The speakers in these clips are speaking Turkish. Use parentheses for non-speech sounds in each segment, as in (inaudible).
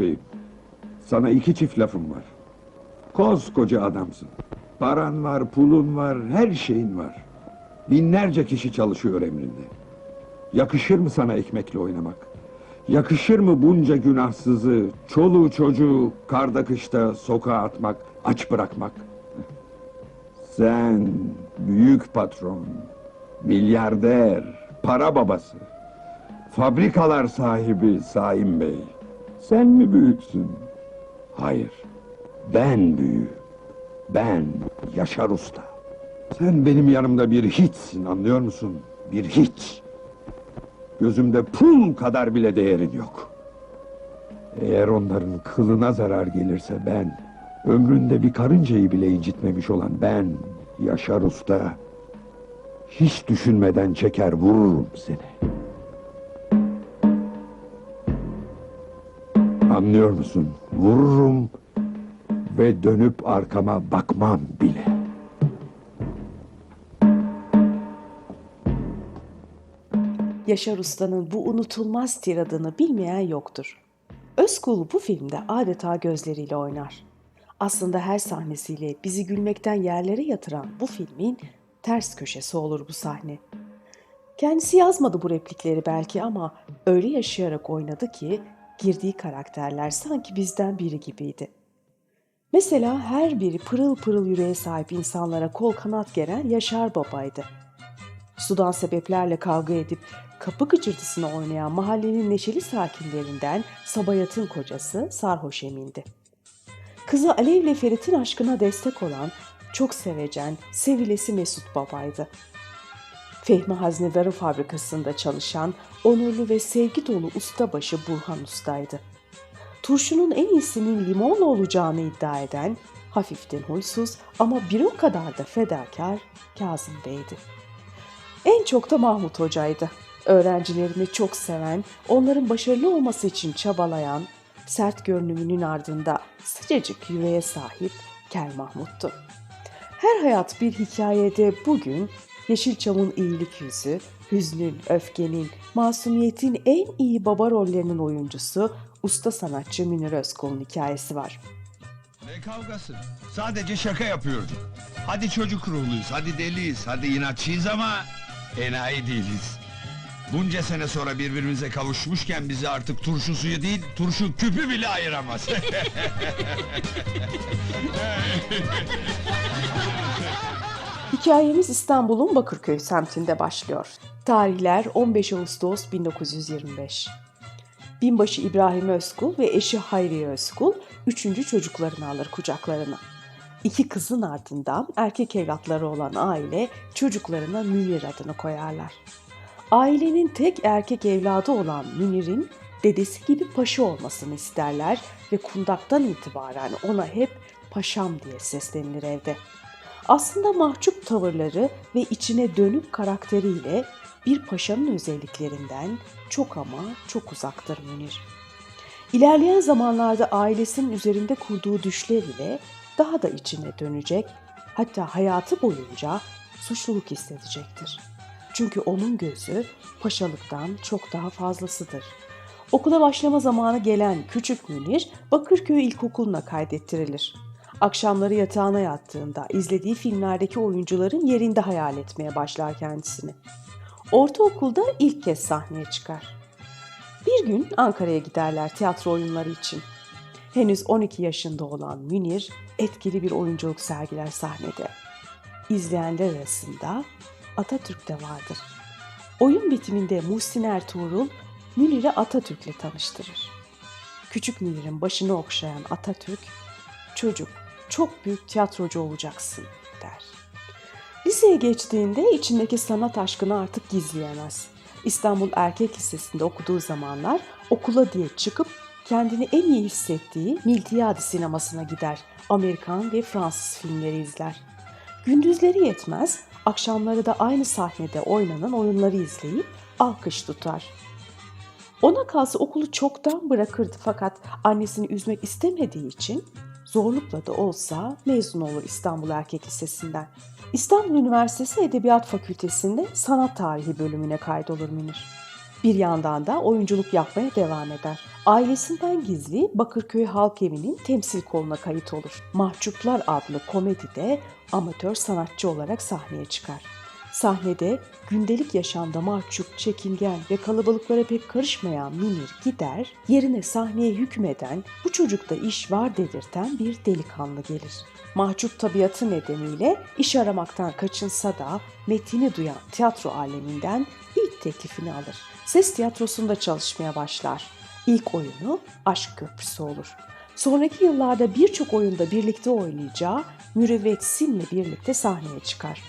Bey'im. Sana iki çift lafım var. Koskoca adamsın. Paran var, pulun var, her şeyin var. Binlerce kişi çalışıyor emrinde. Yakışır mı sana ekmekle oynamak? Yakışır mı bunca günahsızı, çoluğu çocuğu karda kışta sokağa atmak, aç bırakmak? Sen büyük patron, milyarder, para babası, fabrikalar sahibi Saim Bey. Sen mi büyüksün? Hayır, ben büyüğüm. Ben Yaşar Usta. Sen benim yanımda bir hiçsin anlıyor musun? Bir hiç. Gözümde pul kadar bile değerin yok. Eğer onların kılına zarar gelirse ben, ömründe bir karıncayı bile incitmemiş olan ben, Yaşar Usta, hiç düşünmeden çeker vururum seni. Anlıyor musun? Vururum ve dönüp arkama bakmam bile. Yaşar Usta'nın bu unutulmaz tiradını bilmeyen yoktur. Özkul bu filmde adeta gözleriyle oynar. Aslında her sahnesiyle bizi gülmekten yerlere yatıran bu filmin ters köşesi olur bu sahne. Kendisi yazmadı bu replikleri belki ama öyle yaşayarak oynadı ki girdiği karakterler sanki bizden biri gibiydi. Mesela her biri pırıl pırıl yüreğe sahip insanlara kol kanat geren Yaşar Baba'ydı. Sudan sebeplerle kavga edip kapı gıcırtısını oynayan mahallenin neşeli sakinlerinden Sabayat'ın kocası Sarhoş Emin'di. Kızı Alev ile Ferit'in aşkına destek olan, çok sevecen, sevilesi Mesut Baba'ydı. Fehmi Haznedarı fabrikasında çalışan onurlu ve sevgi dolu ustabaşı Burhan Usta'ydı. Turşunun en iyisinin limonla olacağını iddia eden, hafiften huysuz ama bir o kadar da fedakar Kazım Bey'di. En çok da Mahmut Hoca'ydı. Öğrencilerini çok seven, onların başarılı olması için çabalayan, sert görünümünün ardında sıcacık yüreğe sahip Kel Mahmut'tu. Her hayat bir hikayede bugün Yeşilçam'ın iyilik yüzü, hüznün, öfkenin, masumiyetin en iyi baba rollerinin oyuncusu usta sanatçı Münir Özkul'un hikayesi var. Ne kavgası? Sadece şaka yapıyorduk. Hadi çocuk ruhluyuz, hadi deliyiz, hadi inatçıyız ama enayi değiliz. Bunca sene sonra birbirimize kavuşmuşken bizi artık turşu suyu değil, turşu küpü bile ayıramaz. (laughs) (laughs) Hikayemiz İstanbul'un Bakırköy semtinde başlıyor. Tarihler 15 Ağustos 1925. Binbaşı İbrahim Özkul ve eşi Hayriye Özkul üçüncü çocuklarını alır kucaklarına. İki kızın ardından erkek evlatları olan aile çocuklarına Münir adını koyarlar. Ailenin tek erkek evladı olan Münir'in dedesi gibi paşa olmasını isterler ve kundaktan itibaren ona hep paşam diye seslenilir evde. Aslında mahcup tavırları ve içine dönük karakteriyle bir paşanın özelliklerinden çok ama çok uzaktır Münir. İlerleyen zamanlarda ailesinin üzerinde kurduğu düşler ile daha da içine dönecek, hatta hayatı boyunca suçluluk hissedecektir. Çünkü onun gözü paşalıktan çok daha fazlasıdır. Okula başlama zamanı gelen küçük Münir Bakırköy İlkokulu'na kaydettirilir. Akşamları yatağına yattığında izlediği filmlerdeki oyuncuların yerinde hayal etmeye başlar kendisini. Ortaokulda ilk kez sahneye çıkar. Bir gün Ankara'ya giderler tiyatro oyunları için. Henüz 12 yaşında olan Münir etkili bir oyunculuk sergiler sahnede. İzleyenler arasında Atatürk de vardır. Oyun bitiminde Muhsin Ertuğrul Münir'i Atatürk'le tanıştırır. Küçük Münir'in başını okşayan Atatürk, çocuk çok büyük tiyatrocu olacaksın der. Liseye geçtiğinde içindeki sanat aşkını artık gizleyemez. İstanbul Erkek Lisesi'nde okuduğu zamanlar okula diye çıkıp kendini en iyi hissettiği Miltiadi sinemasına gider. Amerikan ve Fransız filmleri izler. Gündüzleri yetmez, akşamları da aynı sahnede oynanan oyunları izleyip alkış tutar. Ona kalsa okulu çoktan bırakırdı fakat annesini üzmek istemediği için zorlukla da olsa mezun olur İstanbul Erkek Lisesi'nden. İstanbul Üniversitesi Edebiyat Fakültesi'nde sanat tarihi bölümüne kaydolur Münir. Bir yandan da oyunculuk yapmaya devam eder. Ailesinden gizli Bakırköy Halk Evi'nin temsil koluna kayıt olur. Mahcuplar adlı komedide amatör sanatçı olarak sahneye çıkar. Sahnede gündelik yaşamda mahcup, çekingen ve kalabalıklara pek karışmayan Münir gider, yerine sahneye hükmeden, bu çocukta iş var dedirten bir delikanlı gelir. Mahcup tabiatı nedeniyle iş aramaktan kaçınsa da metini duyan tiyatro aleminden ilk teklifini alır. Ses tiyatrosunda çalışmaya başlar. İlk oyunu Aşk Köprüsü olur. Sonraki yıllarda birçok oyunda birlikte oynayacağı Mürüvvet Sin'le birlikte sahneye çıkar.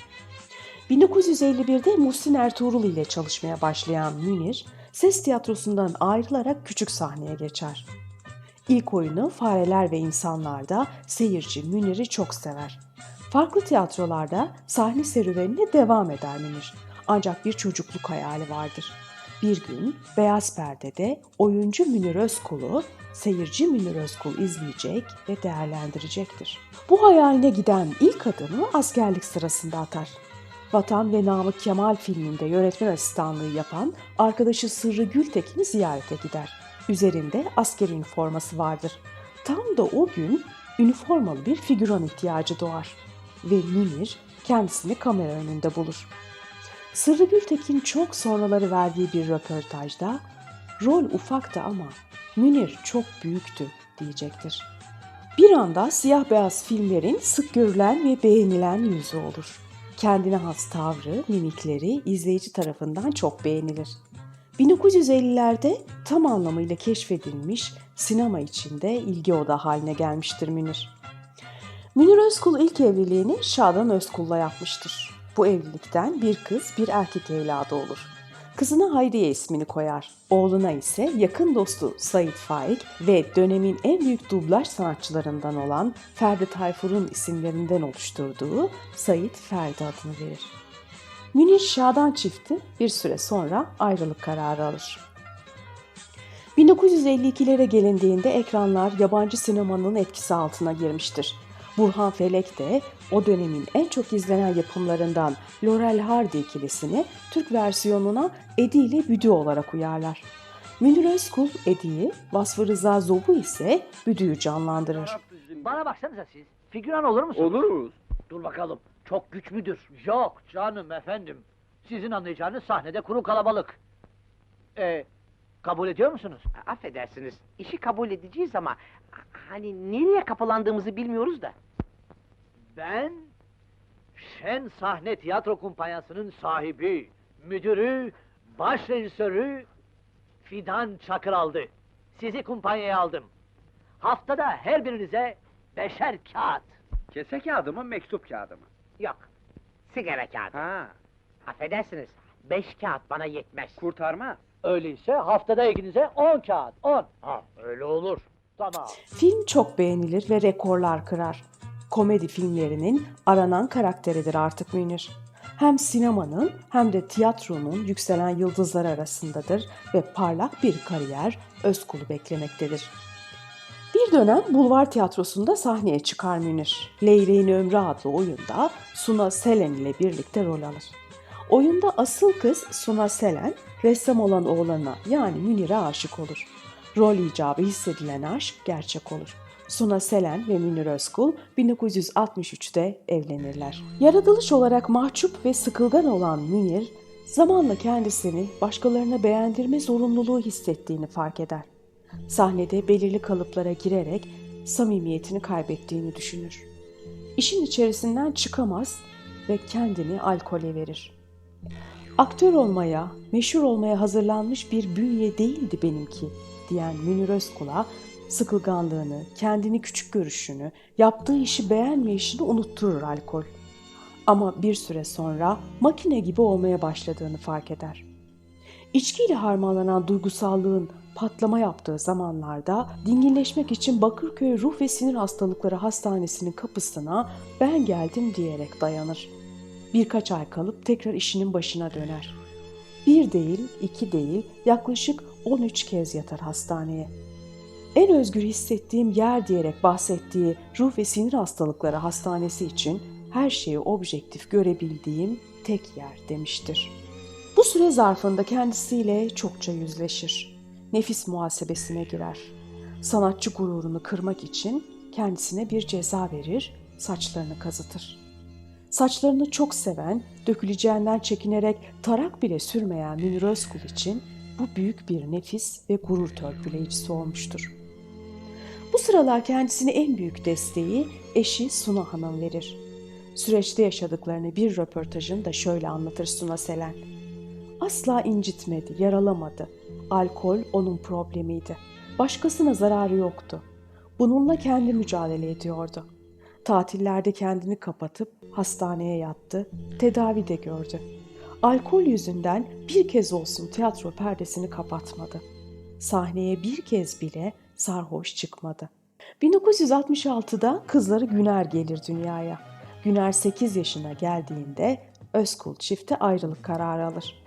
1951'de Muhsin Ertuğrul ile çalışmaya başlayan Münir, ses tiyatrosundan ayrılarak küçük sahneye geçer. İlk oyunu Fareler ve İnsanlar'da seyirci Münir'i çok sever. Farklı tiyatrolarda sahne serüvenine devam eder Münir. Ancak bir çocukluk hayali vardır. Bir gün Beyaz Perde'de oyuncu Münir Özkul'u seyirci Münir Özkul izleyecek ve değerlendirecektir. Bu hayaline giden ilk adımı askerlik sırasında atar. Vatan ve Namık Kemal filminde yönetmen asistanlığı yapan arkadaşı Sırrı Gültekin'i ziyarete gider. Üzerinde asker üniforması vardır. Tam da o gün üniformalı bir figüran ihtiyacı doğar ve Münir kendisini kamera önünde bulur. Sırrı Gültekin çok sonraları verdiği bir röportajda rol ufaktı ama Münir çok büyüktü diyecektir. Bir anda siyah beyaz filmlerin sık görülen ve beğenilen yüzü olur. Kendine has tavrı, mimikleri izleyici tarafından çok beğenilir. 1950'lerde tam anlamıyla keşfedilmiş sinema içinde ilgi odağı haline gelmiştir Münir. Münir Özkul ilk evliliğini Şadan Özkul'la yapmıştır. Bu evlilikten bir kız bir erkek evladı olur. Kızına Hayriye ismini koyar. Oğluna ise yakın dostu Sait Faik ve dönemin en büyük dublaj sanatçılarından olan Ferdi Tayfur'un isimlerinden oluşturduğu Sait Ferdi adını verir. Münir Şadan çifti bir süre sonra ayrılık kararı alır. 1952'lere gelindiğinde ekranlar yabancı sinemanın etkisi altına girmiştir. Burhan Felek de o dönemin en çok izlenen yapımlarından Laurel Hardy ikilisini Türk versiyonuna Edi ile Büdü olarak uyarlar. Münir Özkul Edi'yi, Vasfı Rıza Zobu ise Büdü'yü canlandırır. Bana baksanıza siz. Figüran olur musunuz? Oluruz. Dur bakalım. Çok güç müdür? Yok canım efendim. Sizin anlayacağınız sahnede kuru kalabalık. Ee, kabul ediyor musunuz? Affedersiniz, işi kabul edeceğiz ama hani nereye kapılandığımızı bilmiyoruz da. Ben Şen Sahne Tiyatro Kumpanyası'nın sahibi, müdürü, baş rejisörü Fidan Çakıraldı. Sizi kumpanyaya aldım. Haftada her birinize beşer kağıt. Kese kağıdı mı, mektup kağıdı mı? Yok, sigara kağıdı. Ha, Affedersiniz, beş kağıt bana yetmez. kurtarmaz. Öyleyse haftada ikinize on kağıt, on. Ha, öyle olur. Tamam. Film çok beğenilir ve rekorlar kırar. Komedi filmlerinin aranan karakteridir artık Münir. Hem sinemanın hem de tiyatronun yükselen yıldızlar arasındadır ve parlak bir kariyer Özkul'u beklemektedir. Bir dönem Bulvar Tiyatrosu'nda sahneye çıkar Münir. Leyleğin Ömrü adlı oyunda Suna Selen ile birlikte rol alır. Oyunda asıl kız Suna Selen, ressam olan oğlana yani Münir'e aşık olur. Rol icabı hissedilen aşk gerçek olur. Suna Selen ve Münir Özkul 1963'te evlenirler. Yaratılış olarak mahcup ve sıkılgan olan Münir, zamanla kendisini başkalarına beğendirme zorunluluğu hissettiğini fark eder. Sahnede belirli kalıplara girerek samimiyetini kaybettiğini düşünür. İşin içerisinden çıkamaz ve kendini alkole verir. Aktör olmaya, meşhur olmaya hazırlanmış bir bünye değildi benimki diyen Münir Özkul'a sıkılganlığını, kendini küçük görüşünü, yaptığı işi beğenmeyişini unutturur alkol. Ama bir süre sonra makine gibi olmaya başladığını fark eder. İçkiyle harmanlanan duygusallığın patlama yaptığı zamanlarda dinginleşmek için Bakırköy Ruh ve Sinir Hastalıkları Hastanesi'nin kapısına ben geldim diyerek dayanır. Birkaç ay kalıp tekrar işinin başına döner. Bir değil, iki değil, yaklaşık 13 kez yatar hastaneye. En özgür hissettiğim yer diyerek bahsettiği Ruh ve Sinir Hastalıkları Hastanesi için her şeyi objektif görebildiğim tek yer demiştir. Bu süre zarfında kendisiyle çokça yüzleşir. Nefis muhasebesine girer. Sanatçı gururunu kırmak için kendisine bir ceza verir, saçlarını kazıtır. Saçlarını çok seven, döküleceğinden çekinerek tarak bile sürmeyen Münir Özkul için bu büyük bir nefis ve gurur törpüleyicisi olmuştur. Bu sıralar kendisine en büyük desteği eşi Suna Hanım verir. Süreçte yaşadıklarını bir röportajında şöyle anlatır Suna Selen. Asla incitmedi, yaralamadı. Alkol onun problemiydi. Başkasına zararı yoktu. Bununla kendi mücadele ediyordu. Tatillerde kendini kapatıp hastaneye yattı, tedavi de gördü. Alkol yüzünden bir kez olsun tiyatro perdesini kapatmadı. Sahneye bir kez bile sarhoş çıkmadı. 1966'da kızları Güner gelir dünyaya. Güner 8 yaşına geldiğinde Özkul çifte ayrılık kararı alır.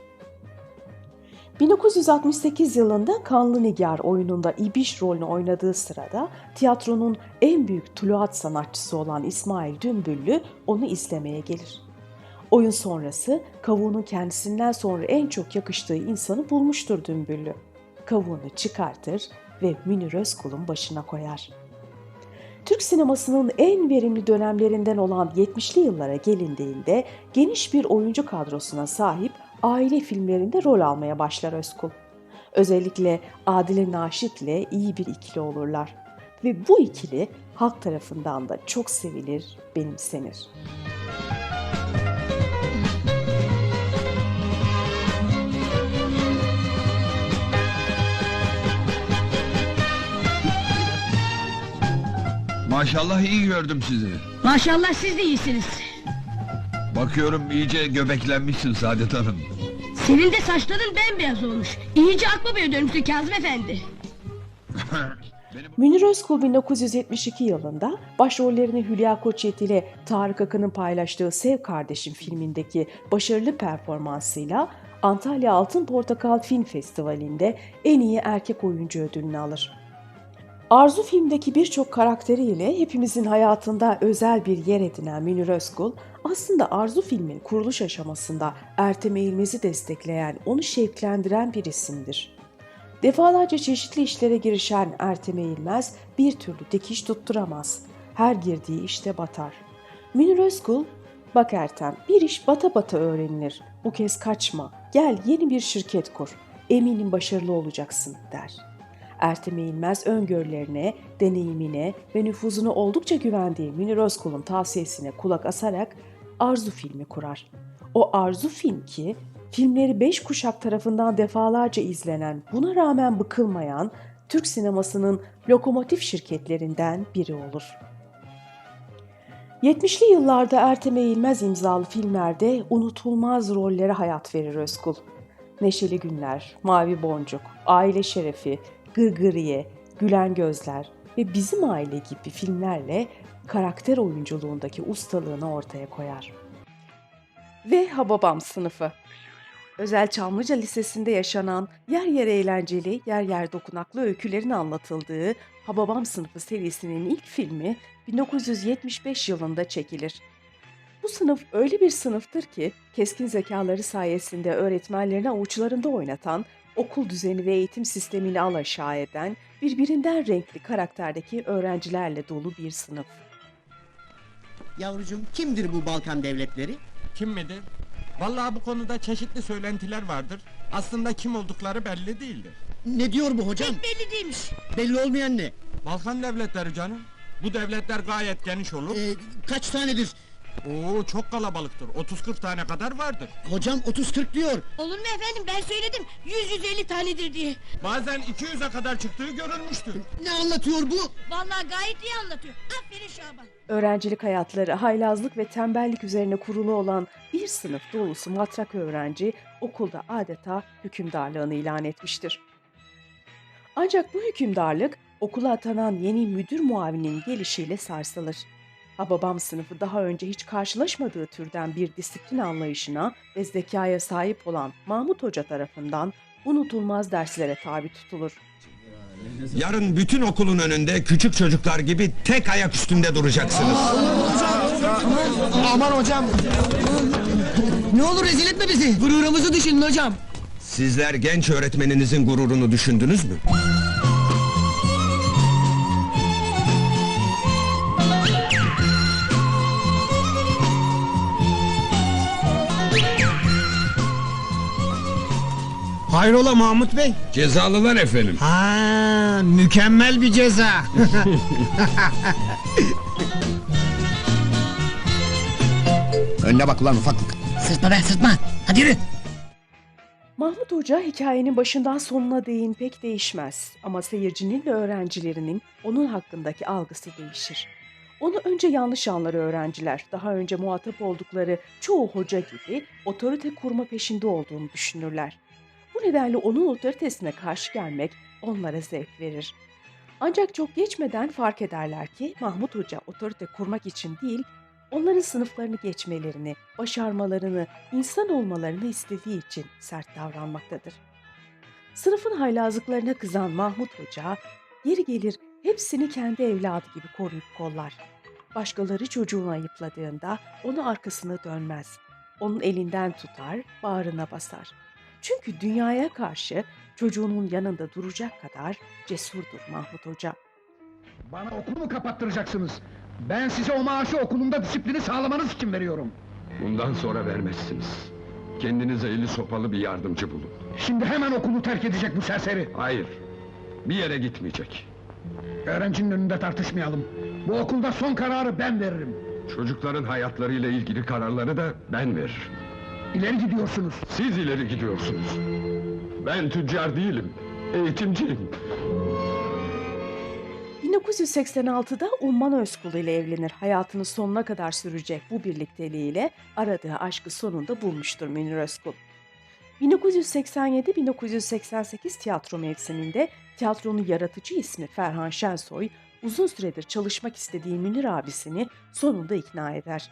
1968 yılında Kanlı Nigar oyununda İbiş rolünü oynadığı sırada tiyatronun en büyük tuluat sanatçısı olan İsmail Dümbüllü onu izlemeye gelir. Oyun sonrası kavuğunun kendisinden sonra en çok yakıştığı insanı bulmuştur Dümbüllü. Kavuğunu çıkartır ve Münir Özkul'un başına koyar. Türk sinemasının en verimli dönemlerinden olan 70'li yıllara gelindiğinde geniş bir oyuncu kadrosuna sahip aile filmlerinde rol almaya başlar Özkul. Özellikle Adile Naşit'le iyi bir ikili olurlar. Ve bu ikili halk tarafından da çok sevilir, benimsenir. Maşallah iyi gördüm sizi. Maşallah siz de iyisiniz. Bakıyorum iyice göbeklenmişsin Saadet Hanım. Senin de saçların bembeyaz olmuş. İyice akbabaya dönmüşsün Kazım Efendi. (laughs) Münir Özkul 1972 yılında başrollerini Hülya Koçyiğit ile Tarık Akın'ın paylaştığı Sev Kardeşim filmindeki başarılı performansıyla Antalya Altın Portakal Film Festivali'nde en iyi erkek oyuncu ödülünü alır. Arzu filmdeki birçok karakteriyle hepimizin hayatında özel bir yer edinen Münir Özkul, aslında Arzu filmin kuruluş aşamasında Ertem Eğilmez'i destekleyen, onu şevklendiren bir isimdir. Defalarca çeşitli işlere girişen Ertem Eğilmez bir türlü dikiş tutturamaz. Her girdiği işte batar. Münir Özkul, bak Ertem bir iş bata bata öğrenilir. Bu kez kaçma, gel yeni bir şirket kur. Eminim başarılı olacaksın der. Ertem Eğilmez öngörülerine, deneyimine ve nüfuzuna oldukça güvendiği Münir Özkul'un tavsiyesine kulak asarak Arzu filmi kurar. O Arzu film ki filmleri beş kuşak tarafından defalarca izlenen, buna rağmen bıkılmayan Türk sinemasının lokomotif şirketlerinden biri olur. 70'li yıllarda Ertem Eğilmez imzalı filmlerde unutulmaz rollere hayat verir Özkul. Neşeli Günler, Mavi Boncuk, Aile Şerefi, Gırgıriye, Gülen Gözler ve Bizim Aile gibi filmlerle karakter oyunculuğundaki ustalığını ortaya koyar. Ve Hababam sınıfı. Özel Çamlıca Lisesi'nde yaşanan yer yer eğlenceli, yer yer dokunaklı öykülerin anlatıldığı Hababam sınıfı serisinin ilk filmi 1975 yılında çekilir. Bu sınıf öyle bir sınıftır ki keskin zekaları sayesinde öğretmenlerini avuçlarında oynatan, okul düzeni ve eğitim sistemini alaşağı eden, birbirinden renkli karakterdeki öğrencilerle dolu bir sınıf. Yavrucuğum kimdir bu Balkan devletleri? Kim midir? Vallahi bu konuda çeşitli söylentiler vardır. Aslında kim oldukları belli değildir. Ne diyor bu hocam? Belli değilmiş. Belli olmayan ne? Balkan devletleri canım. Bu devletler gayet geniş olur. Ee, kaç tanedir? Oo çok kalabalıktır. 30-40 tane kadar vardır. Hocam 30-40 diyor. Olur mu efendim ben söyledim 100-150 tanedir diye. Bazen 200'e kadar çıktığı görülmüştür. Ne anlatıyor bu? Vallahi gayet iyi anlatıyor. Aferin Şaban. Öğrencilik hayatları haylazlık ve tembellik üzerine kurulu olan bir sınıf dolusu matrak öğrenci okulda adeta hükümdarlığını ilan etmiştir. Ancak bu hükümdarlık okula atanan yeni müdür muavinin gelişiyle sarsılır. Hababam sınıfı daha önce hiç karşılaşmadığı türden bir disiplin anlayışına ve zekaya sahip olan Mahmut Hoca tarafından unutulmaz derslere tabi tutulur. Yarın bütün okulun önünde küçük çocuklar gibi tek ayak üstünde duracaksınız. Aman hocam. Ne olur rezil etme bizi. Gururumuzu düşünün hocam. Sizler genç öğretmeninizin gururunu düşündünüz mü? Hayrola Mahmut Bey? Cezalılar efendim. Ha, mükemmel bir ceza. (laughs) Önüne bak ulan ufaklık. Sırtma be sırtma. Hadi yürü. Mahmut Hoca hikayenin başından sonuna değin pek değişmez ama seyircinin ve öğrencilerinin onun hakkındaki algısı değişir. Onu önce yanlış anlar öğrenciler, daha önce muhatap oldukları çoğu hoca gibi otorite kurma peşinde olduğunu düşünürler. Nedenle onun otoritesine karşı gelmek onlara zevk verir. Ancak çok geçmeden fark ederler ki Mahmut Hoca otorite kurmak için değil, onların sınıflarını geçmelerini, başarmalarını, insan olmalarını istediği için sert davranmaktadır. Sınıfın haylazlıklarına kızan Mahmut Hoca, yeri gelir hepsini kendi evladı gibi koruyup kollar. Başkaları çocuğunu ayıpladığında onu arkasına dönmez. Onun elinden tutar, bağrına basar. Çünkü dünyaya karşı çocuğunun yanında duracak kadar cesurdur Mahmut Hoca. Bana okulu kapattıracaksınız. Ben size o maaşı okulumda disiplini sağlamanız için veriyorum. Bundan sonra vermezsiniz. Kendinize eli sopalı bir yardımcı bulun. Şimdi hemen okulu terk edecek bu serseri. Hayır, bir yere gitmeyecek. Öğrencinin önünde tartışmayalım. Bu okulda son kararı ben veririm. Çocukların hayatlarıyla ilgili kararları da ben veririm. İleri gidiyorsunuz. Siz ileri gidiyorsunuz. Ben tüccar değilim, eğitimciyim. 1986'da Umman Özkul ile evlenir. Hayatını sonuna kadar sürecek bu birlikteliğiyle aradığı aşkı sonunda bulmuştur Münir Özkul. 1987-1988 tiyatro mevsiminde tiyatronun yaratıcı ismi Ferhan Şensoy, uzun süredir çalışmak istediği Münir abisini sonunda ikna eder.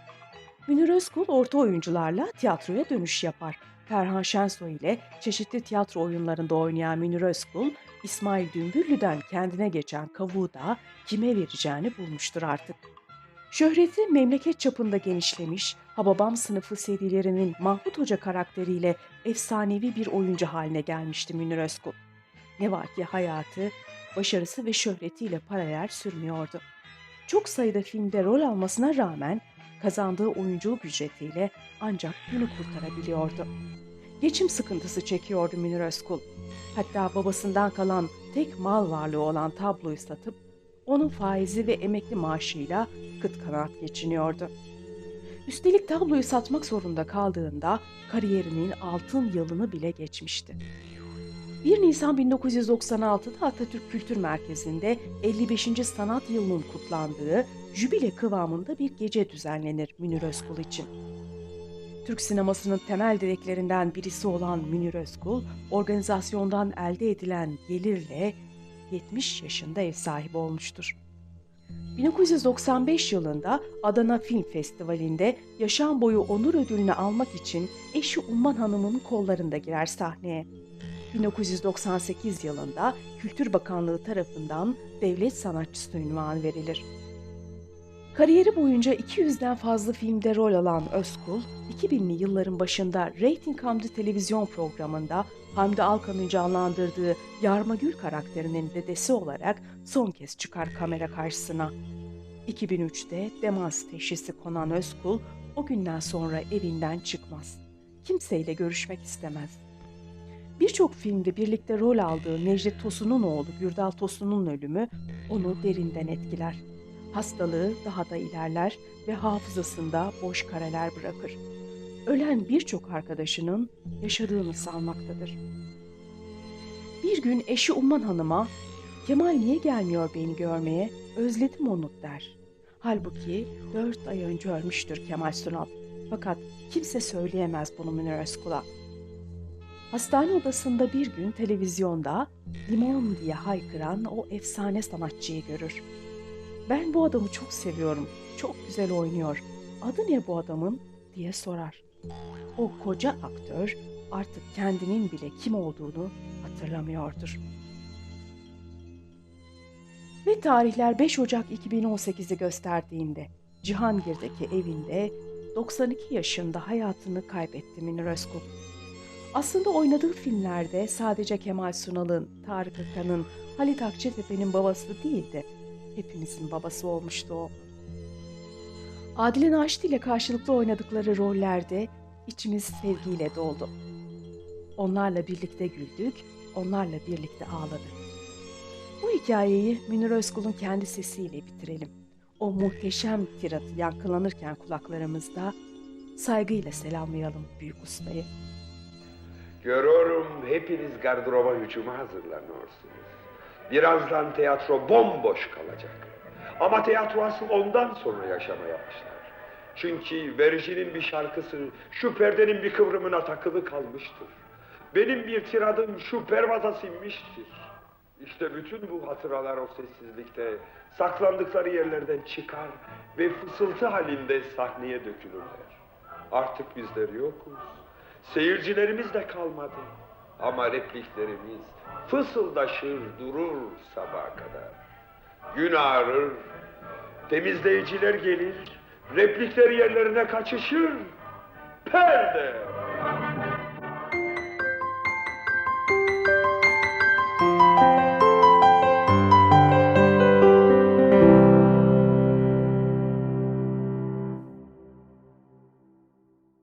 Münir Özkul orta oyuncularla tiyatroya dönüş yapar. Ferhan Şensoy ile çeşitli tiyatro oyunlarında oynayan Münir Özkul, İsmail Dümbüllü'den kendine geçen kavuğu da kime vereceğini bulmuştur artık. Şöhreti memleket çapında genişlemiş, Hababam sınıfı serilerinin Mahmut Hoca karakteriyle efsanevi bir oyuncu haline gelmişti Münir Özkul. Ne var ki hayatı, başarısı ve şöhretiyle paralel sürmüyordu. Çok sayıda filmde rol almasına rağmen kazandığı oyunculuk ücretiyle ancak günü kurtarabiliyordu. Geçim sıkıntısı çekiyordu Münir Özkul. Hatta babasından kalan tek mal varlığı olan tabloyu satıp onun faizi ve emekli maaşıyla kıt kanaat geçiniyordu. Üstelik tabloyu satmak zorunda kaldığında kariyerinin altın yılını bile geçmişti. 1 Nisan 1996'da Atatürk Kültür Merkezi'nde 55. sanat yılının kutlandığı jübile kıvamında bir gece düzenlenir Münir Özkul için. Türk sinemasının temel direklerinden birisi olan Münir Özkul, organizasyondan elde edilen gelirle 70 yaşında ev sahibi olmuştur. 1995 yılında Adana Film Festivali'nde yaşam boyu onur ödülünü almak için eşi Umman Hanım'ın kollarında girer sahneye. 1998 yılında Kültür Bakanlığı tarafından devlet sanatçısı ünvanı verilir. Kariyeri boyunca 200'den fazla filmde rol alan Özkul, 2000'li yılların başında Rating Hamdi televizyon programında Hamdi Alkan'ın canlandırdığı Yarma Gül karakterinin dedesi olarak son kez çıkar kamera karşısına. 2003'te demans teşhisi konan Özkul, o günden sonra evinden çıkmaz. Kimseyle görüşmek istemez. Birçok filmde birlikte rol aldığı Necdet Tosun'un oğlu Gürdal Tosun'un ölümü onu derinden etkiler. Hastalığı daha da ilerler ve hafızasında boş kareler bırakır. Ölen birçok arkadaşının yaşadığını sanmaktadır. Bir gün eşi Umman Hanım'a Kemal niye gelmiyor beni görmeye? Özledim onu der. Halbuki dört ay önce ölmüştür Kemal Sunal. Fakat kimse söyleyemez bunu Münir Özkul'a. Hastane odasında bir gün televizyonda limon diye haykıran o efsane sanatçıyı görür. Ben bu adamı çok seviyorum, çok güzel oynuyor. Adı ne bu adamın diye sorar. O koca aktör artık kendinin bile kim olduğunu hatırlamıyordur. Ve tarihler 5 Ocak 2018'i gösterdiğinde Cihangir'deki evinde 92 yaşında hayatını kaybetti Münir Özkul. Aslında oynadığı filmlerde sadece Kemal Sunal'ın, Tarık Akan'ın, Halit Akçatepe'nin babası değildi. Hepimizin babası olmuştu o. Adile Naşit ile karşılıklı oynadıkları rollerde içimiz sevgiyle doldu. Onlarla birlikte güldük, onlarla birlikte ağladık. Bu hikayeyi Münir Özkul'un kendi sesiyle bitirelim. O muhteşem tiratı yankılanırken kulaklarımızda saygıyla selamlayalım büyük ustayı. Görüyorum hepiniz gardıroba hücuma hazırlanıyorsunuz. Birazdan tiyatro bomboş kalacak. Ama tiyatro asıl ondan sonra yaşamaya başlar. Çünkü Verji'nin bir şarkısı şu perdenin bir kıvrımına takılı kalmıştır. Benim bir tiradım şu pervaza sinmiştir. İşte bütün bu hatıralar o sessizlikte saklandıkları yerlerden çıkar ve fısıltı halinde sahneye dökülürler. Artık bizler yokuz. Seyircilerimiz de kalmadı. Ama repliklerimiz fısıldaşır durur sabaha kadar. Gün ağrır, temizleyiciler gelir, replikleri yerlerine kaçışır. Perde!